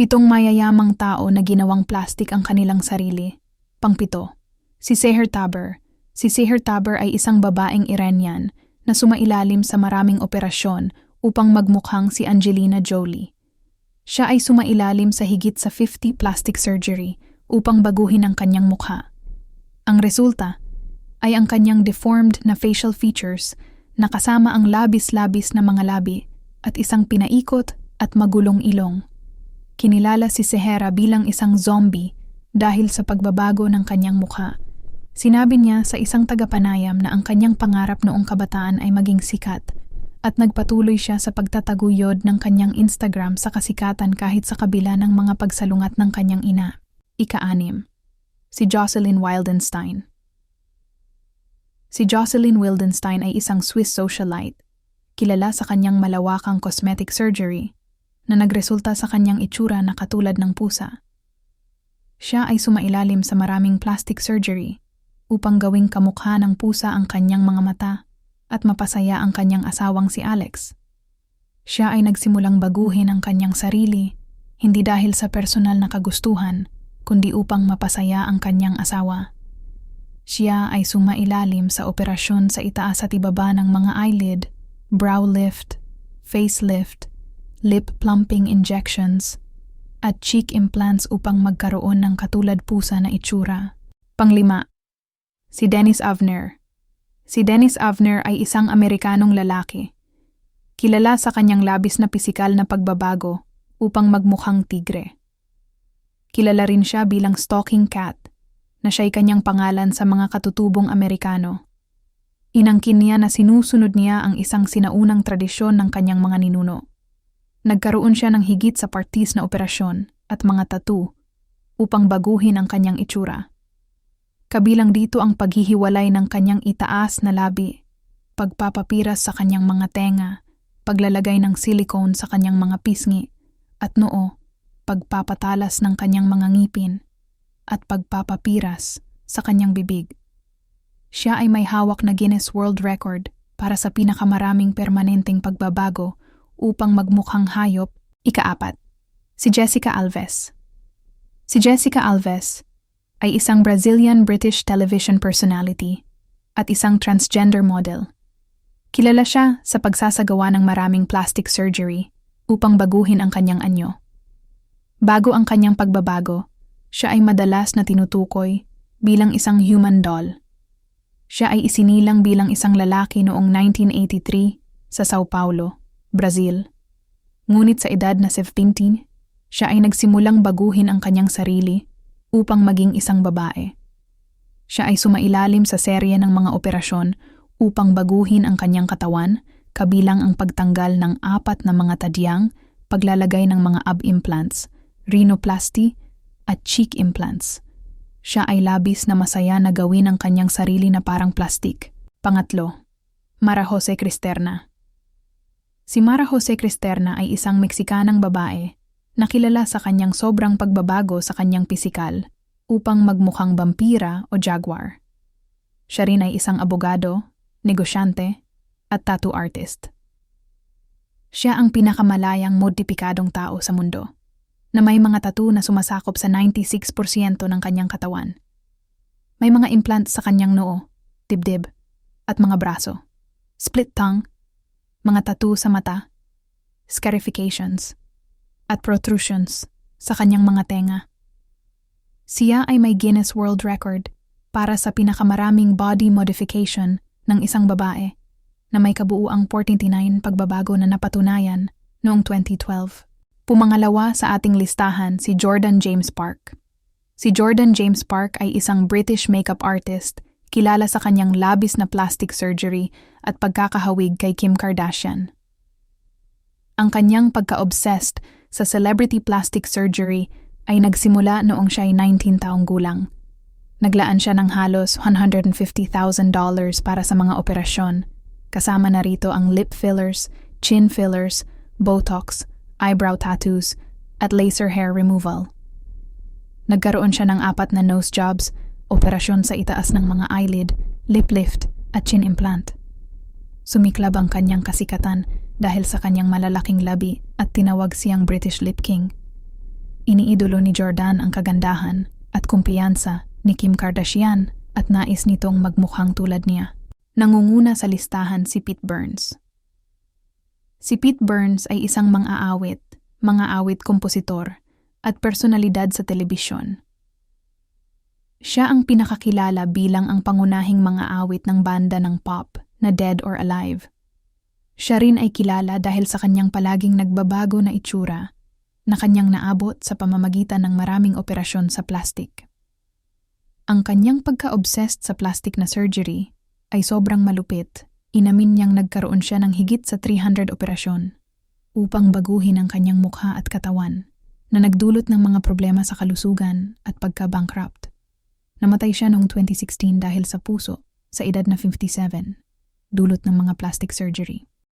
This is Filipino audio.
Pitong mayayamang tao na ginawang plastik ang kanilang sarili. Pangpito, si Seher Taber. Si Seher Taber ay isang babaeng Iranian na sumailalim sa maraming operasyon upang magmukhang si Angelina Jolie. Siya ay sumailalim sa higit sa 50 plastic surgery upang baguhin ang kanyang mukha. Ang resulta ay ang kanyang deformed na facial features na kasama ang labis-labis na mga labi at isang pinaikot at magulong ilong. Kinilala si Sehera bilang isang zombie dahil sa pagbabago ng kanyang mukha. Sinabi niya sa isang tagapanayam na ang kanyang pangarap noong kabataan ay maging sikat at nagpatuloy siya sa pagtataguyod ng kanyang Instagram sa kasikatan kahit sa kabila ng mga pagsalungat ng kanyang ina. Ika-anim. Si Jocelyn Wildenstein Si Jocelyn Wildenstein ay isang Swiss socialite, kilala sa kanyang malawakang cosmetic surgery na nagresulta sa kanyang itsura na katulad ng pusa. Siya ay sumailalim sa maraming plastic surgery upang gawing kamukha ng pusa ang kanyang mga mata at mapasaya ang kanyang asawang si Alex. Siya ay nagsimulang baguhin ang kanyang sarili, hindi dahil sa personal na kagustuhan, kundi upang mapasaya ang kanyang asawa. Siya ay sumailalim sa operasyon sa itaas at ibaba ng mga eyelid, brow lift, facelift, lip plumping injections, at cheek implants upang magkaroon ng katulad pusa na itsura. Panglima, si Dennis Avner. Si Dennis Avner ay isang Amerikanong lalaki. Kilala sa kanyang labis na pisikal na pagbabago upang magmukhang tigre. Kilala rin siya bilang stalking cat na siya'y kanyang pangalan sa mga katutubong Amerikano. Inangkin niya na sinusunod niya ang isang sinaunang tradisyon ng kanyang mga ninuno. Nagkaroon siya ng higit sa partis na operasyon at mga tattoo upang baguhin ang kanyang itsura. Kabilang dito ang paghihiwalay ng kanyang itaas na labi, pagpapapiras sa kanyang mga tenga, paglalagay ng silicone sa kanyang mga pisngi, at noo, pagpapatalas ng kanyang mga ngipin, at pagpapapiras sa kanyang bibig. Siya ay may hawak na Guinness World Record para sa pinakamaraming permanenteng pagbabago upang magmukhang hayop, ikaapat, si Jessica Alves. Si Jessica Alves ay isang Brazilian-British television personality at isang transgender model. Kilala siya sa pagsasagawa ng maraming plastic surgery upang baguhin ang kanyang anyo. Bago ang kanyang pagbabago, siya ay madalas na tinutukoy bilang isang human doll. Siya ay isinilang bilang isang lalaki noong 1983 sa Sao Paulo. Brazil. Ngunit sa edad na 17, siya ay nagsimulang baguhin ang kanyang sarili upang maging isang babae. Siya ay sumailalim sa serye ng mga operasyon upang baguhin ang kanyang katawan kabilang ang pagtanggal ng apat na mga tadyang, paglalagay ng mga ab implants, rhinoplasty, at cheek implants. Siya ay labis na masaya na gawin ang kanyang sarili na parang plastik. Pangatlo, Mara Jose Cristerna. Si Mara Jose Cristerna ay isang Meksikanang babae na kilala sa kanyang sobrang pagbabago sa kanyang pisikal upang magmukhang vampira o jaguar. Siya rin ay isang abogado, negosyante, at tattoo artist. Siya ang pinakamalayang modipikadong tao sa mundo, na may mga tattoo na sumasakop sa 96% ng kanyang katawan. May mga implant sa kanyang noo, dibdib, at mga braso, split tongue, mga tattoo sa mata, scarifications, at protrusions sa kanyang mga tenga. Siya ay may Guinness World Record para sa pinakamaraming body modification ng isang babae na may kabuuang 49 pagbabago na napatunayan noong 2012. Pumangalawa sa ating listahan si Jordan James Park. Si Jordan James Park ay isang British makeup artist kilala sa kanyang labis na plastic surgery at pagkakahawig kay Kim Kardashian. Ang kanyang pagka-obsessed sa celebrity plastic surgery ay nagsimula noong siya ay 19 taong gulang. Naglaan siya ng halos $150,000 para sa mga operasyon. Kasama na rito ang lip fillers, chin fillers, botox, eyebrow tattoos, at laser hair removal. Nagkaroon siya ng apat na nose jobs operasyon sa itaas ng mga eyelid, lip lift at chin implant. Sumiklab ang kanyang kasikatan dahil sa kanyang malalaking labi at tinawag siyang British Lip King. Iniidolo ni Jordan ang kagandahan at kumpiyansa ni Kim Kardashian at nais nitong magmukhang tulad niya. Nangunguna sa listahan si Pete Burns. Si Pete Burns ay isang mang-aawit, mga-awit kompositor, at personalidad sa telebisyon. Siya ang pinakakilala bilang ang pangunahing mga-awit ng banda ng pop na Dead or Alive. Siya rin ay kilala dahil sa kanyang palaging nagbabago na itsura na kanyang naabot sa pamamagitan ng maraming operasyon sa plastic. Ang kanyang pagka-obsessed sa plastic na surgery ay sobrang malupit. Inamin niyang nagkaroon siya ng higit sa 300 operasyon upang baguhin ang kanyang mukha at katawan na nagdulot ng mga problema sa kalusugan at pagka-bankrupt. Namatay siya noong 2016 dahil sa puso sa edad na 57, dulot ng mga plastic surgery.